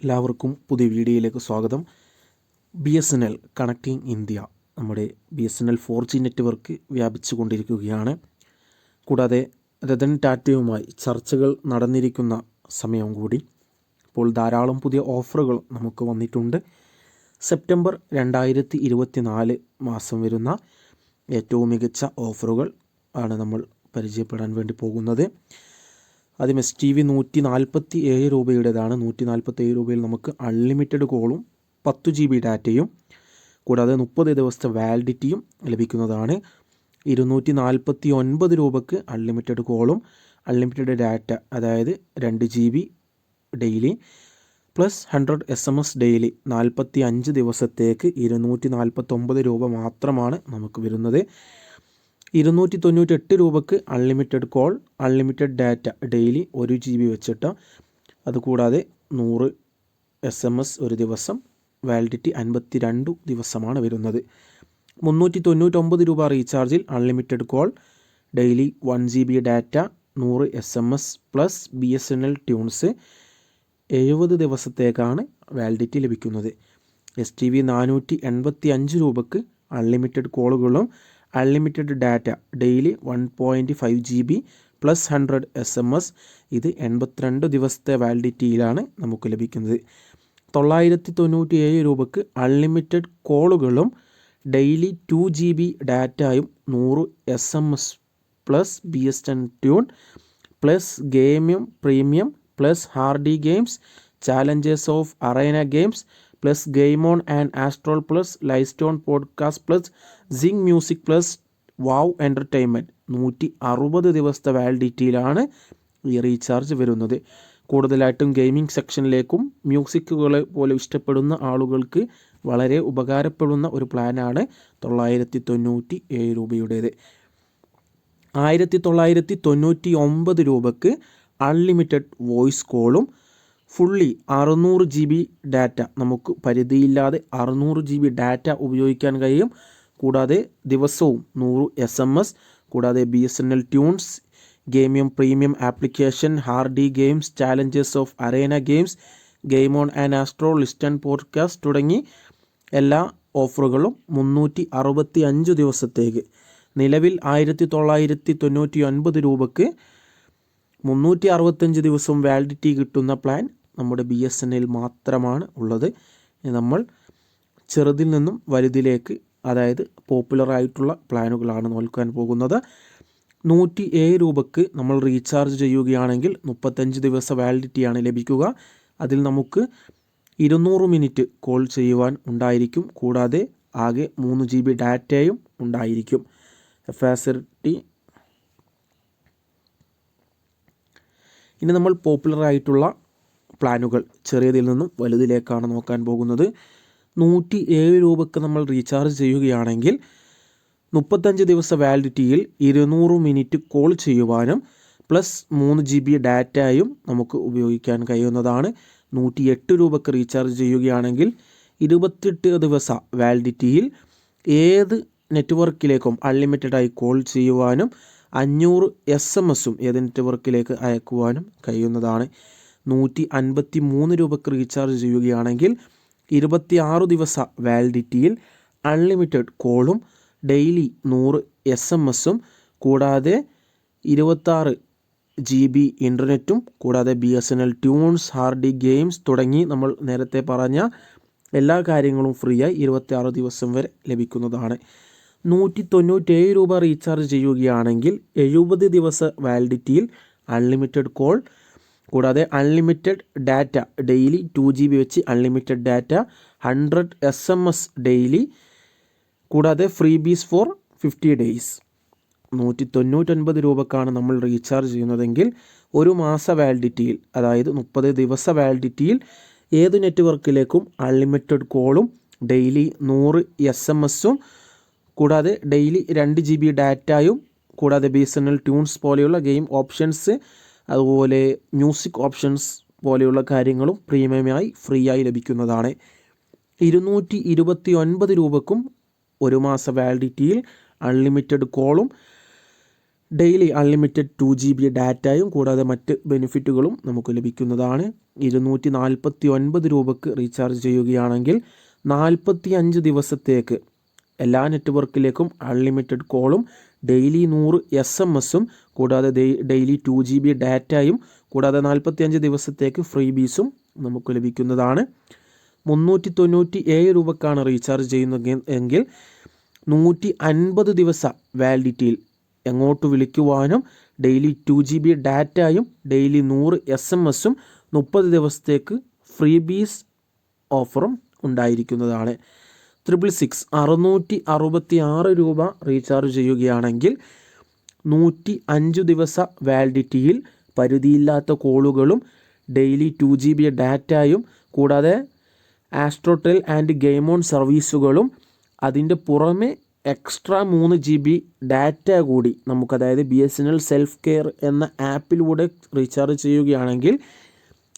എല്ലാവർക്കും പുതിയ വീഡിയോയിലേക്ക് സ്വാഗതം. B S N L connecting India നമ്മുടെ B S N L four G network വ്യാപിച്ചു കൊണ്ടിരിക്കുകയാണ് കൂടാതെ രതൻ ടാറ്റയുമായി ചർച്ചകൾ നടന്നിരിക്കുന്ന സമയം കൂടി. ഇപ്പോൾ ധാരാളം പുതിയ ഓഫറുകൾ നമുക്ക് വന്നിട്ടുണ്ട്. സെപ്റ്റംബർ രണ്ടായിരത്തി ഇരുപത്തി നാല് മാസം വരുന്ന ഏറ്റവും മികച്ച ഓഫറുകൾ ആണ് നമ്മൾ പരിചയപ്പെടാൻ വേണ്ടി പോകുന്നത്. ആദ്യം എസ് ടി വി നൂറ്റി നാൽപ്പത്തി ഏഴ് രൂപയുടേതാണ്. നൂറ്റി നാൽപ്പത്തി ഏഴ് രൂപയിൽ നമുക്ക് അൺലിമിറ്റഡ് കോളും പത്ത് ജി ബി ഡാറ്റയും കൂടാതെ മുപ്പത് ദിവസത്തെ വാലിഡിറ്റിയും ലഭിക്കുന്നതാണ്. ഇരുന്നൂറ്റി നാൽപ്പത്തി ഒൻപത് രൂപക്ക് അൺലിമിറ്റഡ് കോളും അൺലിമിറ്റഡ് ഡാറ്റ അതായത് രണ്ട് G B daily plus hundred S M S daily നാൽപ്പത്തി അഞ്ച് ദിവസത്തേക്ക് ഇരുന്നൂറ്റി നാൽപ്പത്തൊമ്പത് രൂപ മാത്രമാണ് നമുക്ക് വരുന്നത്. ഇരുന്നൂറ്റി തൊണ്ണൂറ്റെട്ട് രൂപക്ക് unlimited call unlimited data daily ഒരു ജി ബി വെച്ചിട്ട്. അതുകൂടാതെ നൂറ് എസ് എം എസ് ഒരു ദിവസം വാലിഡിറ്റി അൻപത്തി രണ്ട് ദിവസമാണ് വരുന്നത്. മുന്നൂറ്റി തൊണ്ണൂറ്റൊമ്പത് രൂപ റീചാർജിൽ unlimited call daily one G B data നൂറ് S M S plus B S N L tunes എഴുപത് ദിവസത്തേക്കാണ് വാലിഡിറ്റി ലഭിക്കുന്നത്. എസ് ടി വി നാനൂറ്റി എൺപത്തി അഞ്ച് രൂപക്ക് unlimited കോളുകളും unlimited data daily one point five G B plus hundred S M S ഇത് എൺപത്തിരണ്ട് ദിവസത്തെ വാലിഡിറ്റിയിലാണ് നമുക്ക് ലഭിക്കുന്നത്. തൊള്ളായിരത്തി തൊണ്ണൂറ്റി ഏഴ് രൂപയ്ക്ക് അൺലിമിറ്റഡ് കോളുകളും ഡെയിലി ടു ജി ബി ഡാറ്റയും നൂറ് S M S plus B S N tune plus Gameium premium plus Hardy games challengers of arena games plus game on and Astrotell plus Lystn podcast plus Zing music plus Wow entertainment നൂറ്റി അറുപത് ദിവസത്തെ വാലിഡിറ്റിയിലാണ് ഈ recharge വരുന്നത്. കൂടുതലായിട്ടും gaming സെക്ഷനിലേക്കും മ്യൂസിക്കുകളെ പോലെ ഇഷ്ടപ്പെടുന്ന ആളുകൾക്ക് വളരെ ഉപകാരപ്പെടുന്ന ഒരു പ്ലാനാണ് തൊള്ളായിരത്തി തൊണ്ണൂറ്റി ഏഴ് രൂപയുടേത്. ആയിരത്തി തൊള്ളായിരത്തി തൊണ്ണൂറ്റി ഒമ്പത് രൂപക്ക് അൺലിമിറ്റഡ് വോയിസ് കോളും ഫുള്ളി അറുന്നൂറ് ജി ബി ഡാറ്റ നമുക്ക് പരിധിയില്ലാതെ അറുന്നൂറ് ജി ബി ഡാറ്റ ഉപയോഗിക്കാൻ കഴിയും. കൂടാതെ ദിവസവും നൂറ് എസ് എം എസ് കൂടാതെ B S N L tunes Gameium premium application Hardy games challengers of arena games game on and astro list and podcast തുടങ്ങി എല്ലാ ഓഫറുകളും മുന്നൂറ്റി അറുപത്തി അഞ്ച് ദിവസത്തേക്ക്. നിലവിൽ ആയിരത്തി തൊള്ളായിരത്തി തൊണ്ണൂറ്റി ഒൻപത് രൂപയ്ക്ക് മുന്നൂറ്റി അറുപത്തഞ്ച് ദിവസം വാലിഡിറ്റി കിട്ടുന്ന പ്ലാൻ നമ്മുടെ ബി എസ് എൻ എൽ മാത്രമാണ് ഉള്ളത്. നമ്മൾ ചെറുതിൽ നിന്നും വലുതിലേക്ക് അതായത് പോപ്പുലർ ആയിട്ടുള്ള പ്ലാനുകളാണ് നോക്കാൻ പോകുന്നത്. നൂറ്റി ഏഴ് രൂപക്ക് നമ്മൾ റീചാർജ് ചെയ്യുകയാണെങ്കിൽ മുപ്പത്തഞ്ച് ദിവസ വാലിഡിറ്റിയാണ് ലഭിക്കുക. അതിൽ നമുക്ക് ഇരുന്നൂറ് മിനിറ്റ് കോൾ ചെയ്യുവാൻ ഉണ്ടായിരിക്കും. കൂടാതെ ആകെ മൂന്ന് ജി ബി ഡാറ്റയും ഉണ്ടായിരിക്കും. ഫാസിലിറ്റി ഇനി നമ്മൾ പോപ്പുലർ ആയിട്ടുള്ള പ്ലാനുകൾ ചെറിയതിൽ നിന്നും വലുതിലേക്കാണ് നോക്കാൻ പോകുന്നത്. നൂറ്റി ഏഴ് രൂപക്ക് നമ്മൾ റീചാർജ് ചെയ്യുകയാണെങ്കിൽ മുപ്പത്തഞ്ച് ദിവസ വാലിഡിറ്റിയിൽ ഇരുന്നൂറ് മിനിറ്റ് കോൾ ചെയ്യുവാനും പ്ലസ് മൂന്ന് ജി ബി ഡാറ്റയും നമുക്ക് ഉപയോഗിക്കാൻ കഴിയുന്നതാണ്. നൂറ്റി എട്ട് രൂപക്ക് റീചാർജ് ചെയ്യുകയാണെങ്കിൽ ഇരുപത്തെട്ട് ദിവസ വാലിഡിറ്റിയിൽ ഏത് നെറ്റ്വർക്കിലേക്കും അൺലിമിറ്റഡായി കോൾ ചെയ്യുവാനും അഞ്ഞൂറ് എസ് എം എസും ഏത് നെറ്റ്വർക്കിലേക്ക് അയക്കുവാനും കഴിയുന്നതാണ്. നൂറ്റി അൻപത്തി മൂന്ന് രൂപക്ക് റീചാർജ് ചെയ്യുകയാണെങ്കിൽ ഇരുപത്തി ആറ് ദിവസ വാലിഡിറ്റിയിൽ അൺലിമിറ്റഡ് കോളും ഡെയിലി നൂറ് എസ് എം എസും കൂടാതെ ഇരുപത്താറ് ജി ബി ഇന്റർനെറ്റും കൂടാതെ B S N L tunes Hardy games തുടങ്ങി നമ്മൾ നേരത്തെ പറഞ്ഞ എല്ലാ കാര്യങ്ങളും ഫ്രീ ആയി ഇരുപത്തി ആറ് ദിവസം വരെ ലഭിക്കുന്നതാണ്. നൂറ്റി തൊണ്ണൂറ്റേഴ് രൂപ റീചാർജ് ചെയ്യുകയാണെങ്കിൽ എഴുപത് ദിവസ വാലിഡിറ്റിയിൽ അൺലിമിറ്റഡ് കോൾ കൂടാതെ unlimited data daily two G B വെച്ച് unlimited data hundred S M S daily കൂടാതെ freebies for fifty days നൂറ്റി തൊണ്ണൂറ്റൊൻപത് രൂപക്കാണ് നമ്മൾ റീചാർജ് ചെയ്യുന്നതെങ്കിൽ ഒരു മാസ വാലിഡിറ്റിയിൽ അതായത് മുപ്പത് ദിവസ വാലിഡിറ്റിയിൽ ഏത് നെറ്റ്വർക്കിലേക്കും അൺലിമിറ്റഡ് കോളും ഡെയിലി നൂറ് എസ് എം എസും കൂടാതെ ഡെയിലി രണ്ട് ജി ബി ഡാറ്റയും കൂടാതെ B S N L tunes പോലെയുള്ള ഗെയിം ഓപ്ഷൻസ് അതുപോലെ മ്യൂസിക് ഓപ്ഷൻസ് പോലെയുള്ള കാര്യങ്ങളും പ്രീമിയമായി ഫ്രീ ആയി ലഭിക്കുന്നതാണ്. ഇരുന്നൂറ്റി ഇരുപത്തി ഒൻപത് രൂപക്കും ഒരു മാസ വാലിഡിറ്റിയിൽ അൺലിമിറ്റഡ് കോളും daily unlimited two G B ഡാറ്റയും കൂടാതെ മറ്റ് ബെനിഫിറ്റുകളും നമുക്ക് ലഭിക്കുന്നതാണ്. ഇരുന്നൂറ്റി നാൽപ്പത്തി ഒൻപത് രൂപക്ക് റീചാർജ് ചെയ്യുകയാണെങ്കിൽ നാൽപ്പത്തി അഞ്ച് ദിവസത്തേക്ക് എല്ലാ നെറ്റ്വർക്കിലേക്കും അൺലിമിറ്റഡ് കോളും ഡെയിലി നൂറ് എസ് എം എസും കൂടാതെ ഡെയിലി ടു ജി ബി ഡാറ്റയും കൂടാതെ നാൽപ്പത്തി അഞ്ച് ദിവസത്തേക്ക് ഫ്രീ ബീസും നമുക്ക് ലഭിക്കുന്നതാണ്. മുന്നൂറ്റി തൊണ്ണൂറ്റി ഏഴ് രൂപക്കാണ് റീചാർജ് ചെയ്യുന്നത് എങ്കിൽ നൂറ്റി അൻപത് ദിവസ വാലിഡിറ്റിയിൽ എങ്ങോട്ട് വിളിക്കുവാനും ഡെയിലി ടു ജി ബി ഡാറ്റയും ഡെയിലി നൂറ് എസ് എം എസും മുപ്പത് ദിവസത്തേക്ക് ഫ്രീ ബീസ് ഓഫറും ഉണ്ടായിരിക്കുന്നതാണ്. ത്രിപിൾ സിക്സ് അറുന്നൂറ്റി അറുപത്തി ആറ് രൂപ റീചാർജ് ചെയ്യുകയാണെങ്കിൽ നൂറ്റി അഞ്ച് ദിവസ വാലിഡിറ്റിയിൽ പരിധിയില്ലാത്ത കോളുകളും ഡെയിലി ടു ജി ബി ഡാറ്റയും കൂടാതെ ആസ്ട്രോടെൽ ആൻഡ് ഗെയിം ഓൺ സർവീസുകളും അതിന്റെ പുറമെ എക്സ്ട്രാ മൂന്ന് ജി ബി ഡാറ്റ കൂടി നമുക്ക് അതായത് B S N L self care എന്ന ആപ്പിലൂടെ റീചാർജ് ചെയ്യുകയാണെങ്കിൽ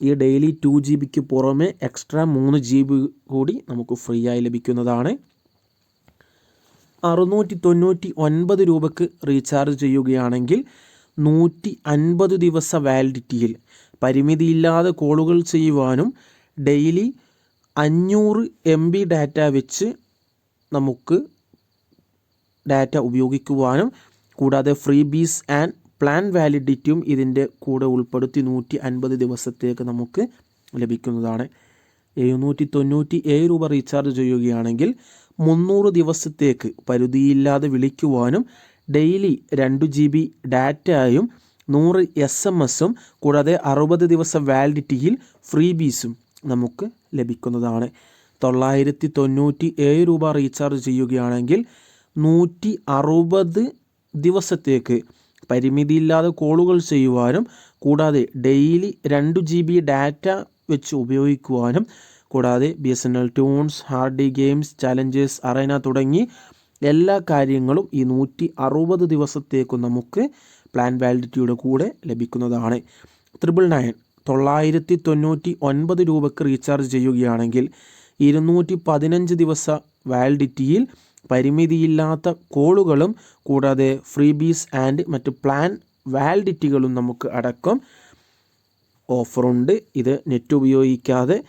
ഈ ഡെയിലി ടു ജി ബിക്ക് പുറമെ എക്സ്ട്രാ മൂന്ന് ജി ബി കൂടി നമുക്ക് ഫ്രീ ആയി ലഭിക്കുന്നതാണ്. അറുന്നൂറ്റി തൊണ്ണൂറ്റി ഒൻപത് രൂപക്ക് റീചാർജ് ചെയ്യുകയാണെങ്കിൽ നൂറ്റി അൻപത് ദിവസ വാലിഡിറ്റിയിൽ പരിമിതിയില്ലാതെ കോളുകൾ ചെയ്യുവാനും ഡെയിലി അഞ്ഞൂറ് എം ബി ഡാറ്റ വെച്ച് നമുക്ക് ഡാറ്റ ഉപയോഗിക്കുവാനും കൂടാതെ ഫ്രീ ബീസ് ആൻഡ് പ്ലാൻ വാലിഡിറ്റിയും ഇതിന്റെ കൂടെ ഉൾപ്പെടുത്തി നൂറ്റി അൻപത് ദിവസത്തേക്ക് നമുക്ക് ലഭിക്കുന്നതാണ്. എഴുന്നൂറ്റി തൊണ്ണൂറ്റി ഏഴ് രൂപ റീചാർജ് ചെയ്യുകയാണെങ്കിൽ മുന്നൂറ് ദിവസത്തേക്ക് പരിധിയില്ലാതെ വിളിക്കുവാനും ഡെയിലി രണ്ട് ജി ബി ഡാറ്റയും നൂറ് എസ് എം എസും കൂടാതെ അറുപത് ദിവസം വാലിഡിറ്റിയിൽ ഫ്രീ ബീസും നമുക്ക് ലഭിക്കുന്നതാണ്. തൊള്ളായിരത്തി തൊണ്ണൂറ്റി ഏഴ് രൂപ റീചാർജ് ചെയ്യുകയാണെങ്കിൽ നൂറ്റി അറുപത് ദിവസത്തേക്ക് പരിമിതിയില്ലാതെ കോളുകൾ ചെയ്യുവാനും കൂടാതെ ഡെയിലി രണ്ട് ജി ബി ഡാറ്റ വെച്ച് ഉപയോഗിക്കുവാനും കൂടാതെ B S N L tunes Hardy games challengers arena തുടങ്ങി എല്ലാ കാര്യങ്ങളും ഈ നൂറ്റി അറുപത് ദിവസത്തേക്കും നമുക്ക് പ്ലാൻ വാലിഡിറ്റിയുടെ കൂടെ ലഭിക്കുന്നതാണ്. ത്രിപിൾ നയൻ തൊള്ളായിരത്തി തൊണ്ണൂറ്റി ഒൻപത് രൂപയ്ക്ക് റീചാർജ് ചെയ്യുകയാണെങ്കിൽ ഇരുന്നൂറ്റി പതിനഞ്ച് ദിവസ വാലിഡിറ്റിയിൽ പരിമിതിയില്ലാത്ത കോളുകളും കൂടാതെ ഫ്രീബീസ് ആൻഡ് മറ്റ് പ്ലാൻ വാലിഡിറ്റികളും നമുക്ക് അടക്കം ഓഫറുണ്ട്. ഇത് നെറ്റ് ഉപയോഗിക്കാതെ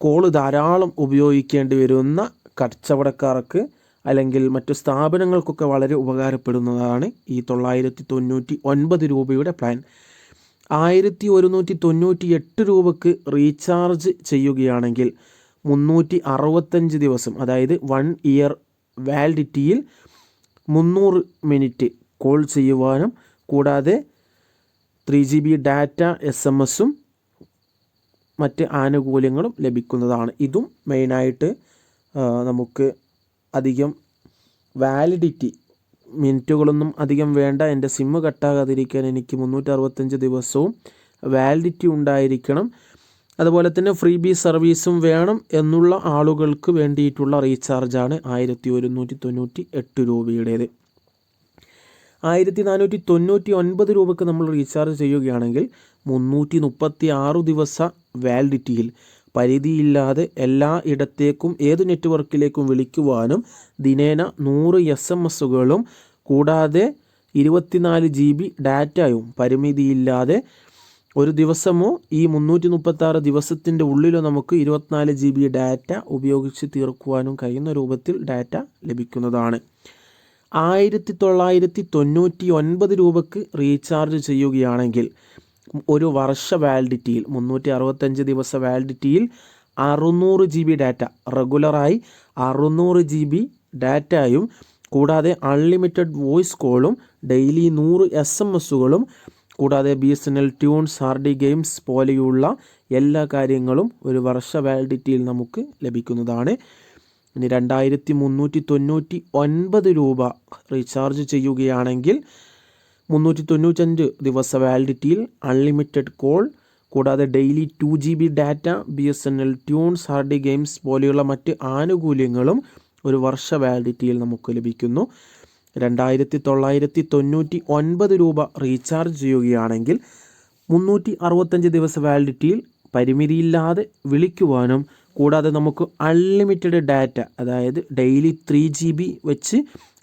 കോൾ ധാരാളം ഉപയോഗിക്കേണ്ടി വരുന്ന കച്ചവടക്കാർക്ക് അല്ലെങ്കിൽ മറ്റു സ്ഥാപനങ്ങൾക്കൊക്കെ വളരെ ഉപകാരപ്പെടുന്നതാണ് ഈ തൊള്ളായിരത്തി തൊണ്ണൂറ്റി ഒൻപത് രൂപയുടെ പ്ലാൻ. ആയിരത്തി ഒരുന്നൂറ്റി തൊണ്ണൂറ്റി എട്ട് രൂപക്ക് റീചാർജ് ചെയ്യുകയാണെങ്കിൽ മുന്നൂറ്റി അറുപത്തഞ്ച് ദിവസം അതായത് വൺ ഇയർ വാലിഡിറ്റിയിൽ മുന്നൂറ് മിനിറ്റ് കോൾ ചെയ്യുവാനും കൂടാതെ three G B data S M എസും മറ്റ് ആനുകൂല്യങ്ങളും ലഭിക്കുന്നതാണ്. ഇതും മെയിനായിട്ട് നമുക്ക് അധികം വാലിഡിറ്റി മിനിറ്റുകളൊന്നും അധികം വേണ്ട. എന്റെ സിമ്മ് കട്ടാകാതിരിക്കാൻ എനിക്ക് മുന്നൂറ്റി ദിവസവും വാലിഡിറ്റി ഉണ്ടായിരിക്കണം. അതുപോലെ തന്നെ ഫ്രീ ബി സർവീസും വേണം എന്നുള്ള ആളുകൾക്ക് വേണ്ടിയിട്ടുള്ള റീചാർജാണ് ആയിരത്തി ഒരുന്നൂറ്റി തൊണ്ണൂറ്റി എട്ട് രൂപയുടേത്. ആയിരത്തി നാനൂറ്റി തൊണ്ണൂറ്റി ഒൻപത് രൂപയ്ക്ക് നമ്മൾ റീചാർജ് ചെയ്യുകയാണെങ്കിൽ മുന്നൂറ്റി മുപ്പത്തി ആറ് ദിവസ വാലിഡിറ്റിയിൽ പരിധിയില്ലാതെ എല്ലാ ഇടത്തേക്കും ഏത് നെറ്റ്വർക്കിലേക്കും വിളിക്കുവാനും ദിനേന നൂറ് എസ് എം എസുകളും കൂടാതെ ഇരുപത്തിനാല് ജി ബി ഡാറ്റയും പരിമിതിയില്ലാതെ ഒരു ദിവസമോ ഈ മുന്നൂറ്റി മുപ്പത്തി ആറ് ദിവസത്തിന്റെ ഉള്ളിലോ നമുക്ക് ഇരുപത്തിനാല് ജി ബി ഡാറ്റ ഉപയോഗിച്ച് തീർക്കുവാനും കഴിയുന്ന രൂപത്തിൽ ഡാറ്റ ലഭിക്കുന്നതാണ്. ആയിരത്തി തൊള്ളായിരത്തി തൊണ്ണൂറ്റി ഒൻപത് രൂപക്ക് റീചാർജ് ചെയ്യുകയാണെങ്കിൽ ഒരു വർഷ വാലിഡിറ്റിയിൽ മുന്നൂറ്റി അറുപത്തഞ്ച് ദിവസ വാലിഡിറ്റിയിൽ അറുന്നൂറ് ജി ബി ഡാറ്റ റെഗുലറായി അറുന്നൂറ് ജി ബി ഡാറ്റയും കൂടാതെ അൺലിമിറ്റഡ് വോയിസ് കോളും ഡെയിലി നൂറ് എസ് എം എസുകളും കൂടാതെ B S N L tunes R D games പോലെയുള്ള എല്ലാ കാര്യങ്ങളും ഒരു വർഷ വാലിഡിറ്റിയിൽ നമുക്ക് ലഭിക്കുന്നതാണ്. ഇനി രണ്ടായിരത്തി മുന്നൂറ്റി തൊണ്ണൂറ്റി ഒൻപത് രൂപ റീചാർജ് ചെയ്യുകയാണെങ്കിൽ മുന്നൂറ്റി തൊണ്ണൂറ്റഞ്ച് ദിവസ വാലിഡിറ്റിയിൽ അൺലിമിറ്റഡ് കോൾ കൂടാതെ daily two G B data B S N L tunes R D games പോലെയുള്ള മറ്റ് ആനുകൂല്യങ്ങളും ഒരു വർഷ വാലിഡിറ്റിയിൽ നമുക്ക് ലഭിക്കുന്നു. രണ്ടായിരത്തി തൊള്ളായിരത്തി തൊണ്ണൂറ്റി ഒൻപത് രൂപ റീചാർജ് ചെയ്യുകയാണെങ്കിൽ മുന്നൂറ്റി അറുപത്തഞ്ച് ദിവസ വാലിഡിറ്റിയിൽ പരിമിതിയില്ലാതെ വിളിക്കുവാനും കൂടാതെ നമുക്ക് അൺലിമിറ്റഡ് ഡാറ്റ അതായത് ഡെയിലി ത്രീ ജി ബി വെച്ച്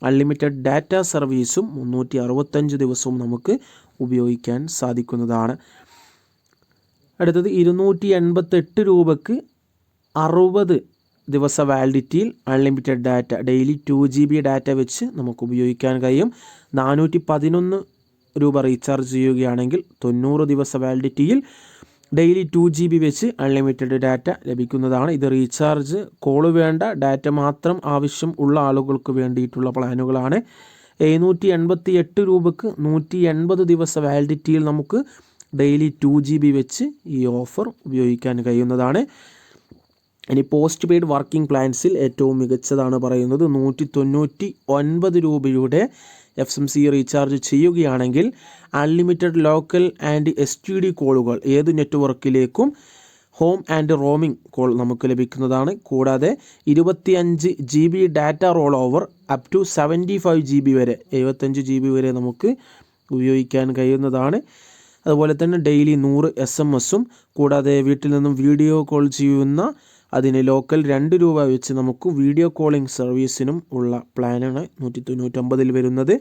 അൺലിമിറ്റഡ് ഡാറ്റ സർവീസും മുന്നൂറ്റി അറുപത്തഞ്ച് ദിവസവും നമുക്ക് ഉപയോഗിക്കാൻ സാധിക്കുന്നതാണ്. അടുത്തത് ഇരുന്നൂറ്റി എൺപത്തെട്ട് രൂപക്ക് അറുപത് ദിവസ വാലിഡിറ്റിയിൽ unlimited data daily two G B data വെച്ച് നമുക്ക് ഉപയോഗിക്കാൻ കഴിയും. നാനൂറ്റി പതിനൊന്ന് രൂപ റീചാർജ് ചെയ്യുകയാണെങ്കിൽ തൊണ്ണൂറ് ദിവസ വാലിഡിറ്റിയിൽ ഡെയിലി ടു ജി ബി വെച്ച് അൺലിമിറ്റഡ് ഡാറ്റ ലഭിക്കുന്നതാണ്. ഇത് റീചാർജ് കോൾ വേണ്ട ഡാറ്റ മാത്രം ആവശ്യം ഉള്ള ആളുകൾക്ക് വേണ്ടിയിട്ടുള്ള പ്ലാനുകളാണ്. എഴുന്നൂറ്റി എൺപത്തി എട്ട് രൂപക്ക് നൂറ്റി എൺപത് ദിവസ വാലിഡിറ്റിയിൽ നമുക്ക് ഡെയിലി ടു ജി ബി വെച്ച് ഈ ഓഫർ ഉപയോഗിക്കാൻ കഴിയുന്നതാണ്. ഇനി പോസ്റ്റ് പെയ്ഡ് വർക്കിംഗ് പ്ലാൻസിൽ ഏറ്റവും മികച്ചതാണ് പറയുന്നത് നൂറ്റി തൊണ്ണൂറ്റി ഒൻപത് രൂപയുടെ എഫ് എം സി റീചാർജ് ചെയ്യുകയാണെങ്കിൽ unlimited local and S T D കോളുകൾ ഏത് നെറ്റ്വർക്കിലേക്കും ഹോം ആൻഡ് റോമിംഗ് കോൾ നമുക്ക് ലഭിക്കുന്നതാണ്. കൂടാതെ ഇരുപത്തിയഞ്ച് G B data roll over up to seventy five G B വരെ എഴുപത്തഞ്ച് ജി ബി വരെ നമുക്ക് ഉപയോഗിക്കാൻ കഴിയുന്നതാണ്. അതുപോലെ തന്നെ ഡെയിലി നൂറ് എസ് എം എസും കൂടാതെ വീട്ടിൽ നിന്നും വീഡിയോ കോൾ ചെയ്യുന്ന അതിന് ലോക്കൽ രണ്ട് രൂപ വെച്ച് നമുക്ക് വീഡിയോ കോളിംഗ് സർവീസിനും ഉള്ള പ്ലാനാണ് നൂറ്റി തൊണ്ണൂറ്റൊമ്പതിൽ വരുന്നത്.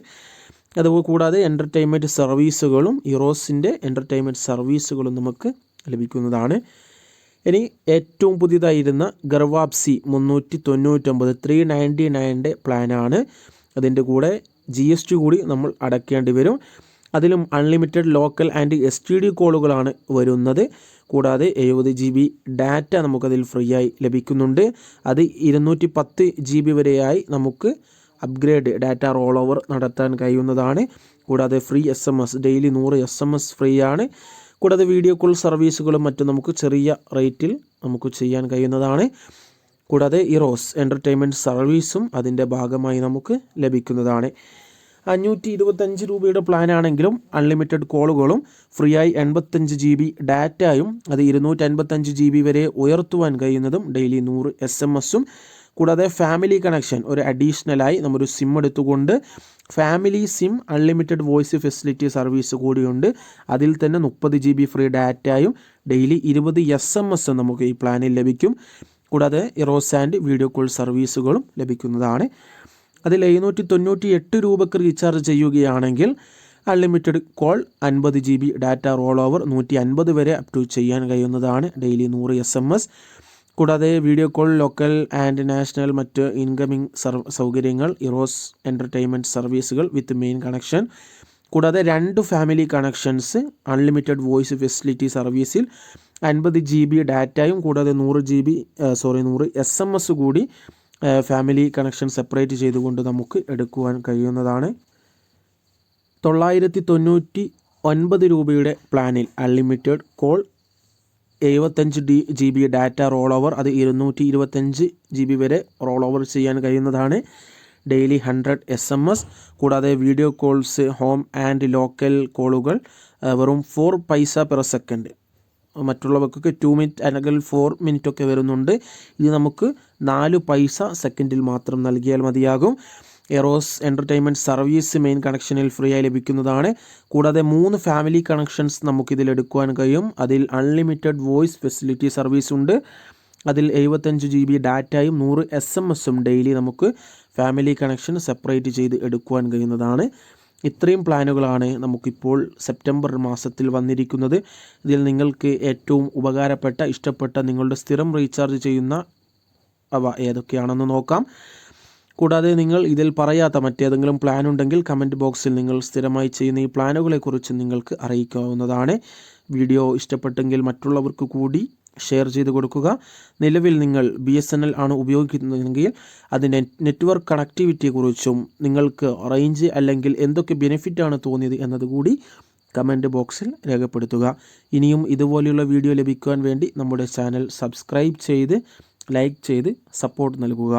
അതുപോലെ കൂടാതെ എന്റർടൈൻമെന്റ് സർവീസുകളും ഇറോസിന്റെ എന്റർടൈൻമെന്റ് സർവീസുകളും നമുക്ക് ലഭിക്കുന്നതാണ്. ഇനി ഏറ്റവും പുതിയതായിരുന്ന ഗർവാപ്സി മുന്നൂറ്റി തൊണ്ണൂറ്റൊമ്പത് ത്രീ നയന്റി നയന്റെ പ്ലാനാണ്. അതിന്റെ കൂടെ ജി എസ് ടി കൂടി നമ്മൾ അടയ്ക്കേണ്ടി വരും. അതിലും unlimited local and S T D കോളുകളാണ് വരുന്നത്. കൂടാതെ എഴുപത് ജി ബി ഡാറ്റ നമുക്കതിൽ ഫ്രീ ആയി ലഭിക്കുന്നുണ്ട്. അത് ഇരുന്നൂറ്റി പത്ത് ജി ബി വരെയായി നമുക്ക് അപ്ഗ്രേഡ് ഡാറ്റ റോൾ ഓവർ നടത്താൻ കഴിയുന്നതാണ്. കൂടാതെ free S M S daily നൂറ് എസ് എം എസ് ഫ്രീ ആണ്. കൂടാതെ വീഡിയോ കോൾ സർവീസുകളും മറ്റും നമുക്ക് ചെറിയ റേറ്റിൽ നമുക്ക് ചെയ്യാൻ കഴിയുന്നതാണ്. കൂടാതെ ഇറോസ് എന്റർടൈൻമെന്റ് സർവീസും അതിന്റെ ഭാഗമായി നമുക്ക് ലഭിക്കുന്നതാണ്. അഞ്ഞൂറ്റി ഇരുപത്തഞ്ച് രൂപയുടെ പ്ലാനാണെങ്കിലും അൺലിമിറ്റഡ് കോളുകളും ഫ്രീ ആയി എൺപത്തഞ്ച് ജി ബി ഡാറ്റയും അത് ഇരുന്നൂറ്റി അൻപത്തഞ്ച് ജി ബി വരെ ഉയർത്തുവാൻ കഴിയുന്നതും ഡെയിലി നൂറ് എസ് എം എസും കൂടാതെ ഫാമിലി കണക്ഷൻ ഒരു അഡീഷണലായി നമ്മൊരു സിം എടുത്തുകൊണ്ട് family sim unlimited voice facility service കൂടിയുണ്ട്. അതിൽ തന്നെ മുപ്പത് ജി ബി ഫ്രീ ഡാറ്റയും ഡെയിലി ഇരുപത് എസ് എം എസ് നമുക്ക് ഈ പ്ലാനിൽ ലഭിക്കും. കൂടാതെ ഇറോസ് ആൻഡ് വീഡിയോ കോൾ സർവീസുകളും ലഭിക്കുന്നതാണ്. അതിൽ എഴുന്നൂറ്റി തൊണ്ണൂറ്റി എട്ട് രൂപക്ക് റീചാർജ് ചെയ്യുകയാണെങ്കിൽ അൺലിമിറ്റഡ് കോൾ അൻപത് G B data roll over നൂറ്റി അൻപത് വരെ അപ് ടു ചെയ്യാൻ കഴിയുന്നതാണ് ഡെയിലി നൂറ് എസ് എം എസ് കൂടാതെ video call local and national മറ്റ് ഇൻകമിംഗ് സൗകര്യങ്ങൾ ഇറോസ് എന്റർടൈൻമെന്റ് സർവീസുകൾ വിത്ത് മെയിൻ കണക്ഷൻ കൂടാതെ രണ്ട് family connections unlimited voice facility സർവീസിൽ അൻപത് ജി ബി ഡാറ്റയും കൂടാതെ നൂറ് ജി ബി സോറി നൂറ് എസ് എം എസ് കൂടി ഫാമിലി കണക്ഷൻ സെപ്പറേറ്റ് ചെയ്തുകൊണ്ട് നമുക്ക് എടുക്കുവാൻ കഴിയുന്നതാണ്. തൊള്ളായിരത്തി തൊണ്ണൂറ്റി ഒൻപത് രൂപയുടെ പ്ലാനിൽ അൺലിമിറ്റഡ് കോൾ എഴുപത്തഞ്ച് D G B data roll over അത് ഇരുന്നൂറ്റി ഇരുപത്തഞ്ച് ജി ബി വരെ റോൾ ഓവർ ചെയ്യാൻ കഴിയുന്നതാണ്. Daily hundred S M S കൂടാതെ video calls home and local കോളുകൾ വെറും ഫോർ പൈസ പെർ സെക്കൻഡ് മറ്റുള്ളവർക്കൊക്കെ ടു മിനിറ്റ് അല്ലെങ്കിൽ ഫോർ മിനിറ്റ് ഒക്കെ വരുന്നുണ്ട്. ഇത് നമുക്ക് നാല് പൈസ സെക്കൻഡിൽ മാത്രം നൽകിയാൽ മതിയാകും. എറോസ് എന്റർടൈൻമെന്റ് സർവീസ് മെയിൻ കണക്ഷനിൽ ഫ്രീ ആയി ലഭിക്കുന്നതാണ്. കൂടാതെ മൂന്ന് ഫാമിലി കണക്ഷൻസ് നമുക്കിതിൽ എടുക്കുവാൻ കഴിയും. അതിൽ അൺലിമിറ്റഡ് വോയിസ് ഫെസിലിറ്റി സർവീസ് ഉണ്ട്. അതിൽ എഴുപത്തഞ്ച് ജി ബി ഡാറ്റയും നൂറ് എസ് എം എസും ഡെയിലി നമുക്ക് ഫാമിലി കണക്ഷൻ സെപ്പറേറ്റ് ചെയ്ത് എടുക്കുവാൻ കഴിയുന്നതാണ്. ഇത്രയും പ്ലാനുകളാണ് നമുക്കിപ്പോൾ സെപ്റ്റംബർ മാസത്തിൽ വന്നിരിക്കുന്നത്. ഇതിൽ നിങ്ങൾക്ക് ഏറ്റവും ഉപകാരപ്പെട്ട ഇഷ്ടപ്പെട്ട നിങ്ങളുടെ സ്ഥിരം റീചാർജ് ചെയ്യുന്ന അവ ഏതൊക്കെയാണെന്ന് നോക്കാം. കൂടാതെ നിങ്ങൾ ഇതിൽ പറയാത്ത മറ്റേതെങ്കിലും പ്ലാൻ ഉണ്ടെങ്കിൽ കമന്റ് ബോക്സിൽ നിങ്ങൾ സ്ഥിരമായി ചെയ്യുന്ന ഈ പ്ലാനുകളെക്കുറിച്ച് നിങ്ങൾക്ക് അറിയിക്കാവുന്നതാണ്. വീഡിയോ ഇഷ്ടപ്പെട്ടെങ്കിൽ മറ്റുള്ളവർക്ക് കൂടി ഷെയർ ചെയ്ത് കൊടുക്കുക. നിലവിൽ നിങ്ങൾ ബി എസ് എൻ എൽ ആണ് ഉപയോഗിക്കുന്നതെങ്കിൽ അതിന്റെ നെറ്റ്വർക്ക് കണക്ടിവിറ്റിയെക്കുറിച്ചും നിങ്ങൾക്ക് റേഞ്ച് അല്ലെങ്കിൽ എന്തൊക്കെ ബെനിഫിറ്റ് ബെനിഫിറ്റാണ് തോന്നിയത് എന്നതുകൂടി കമന്റ് ബോക്സിൽ രേഖപ്പെടുത്തുക. ഇനിയും ഇതുപോലെയുള്ള വീഡിയോ ലഭിക്കുവാൻ വേണ്ടി നമ്മുടെ ചാനൽ സബ്സ്ക്രൈബ് ചെയ്ത് ലൈക്ക് ചെയ്ത് സപ്പോർട്ട് നൽകുക.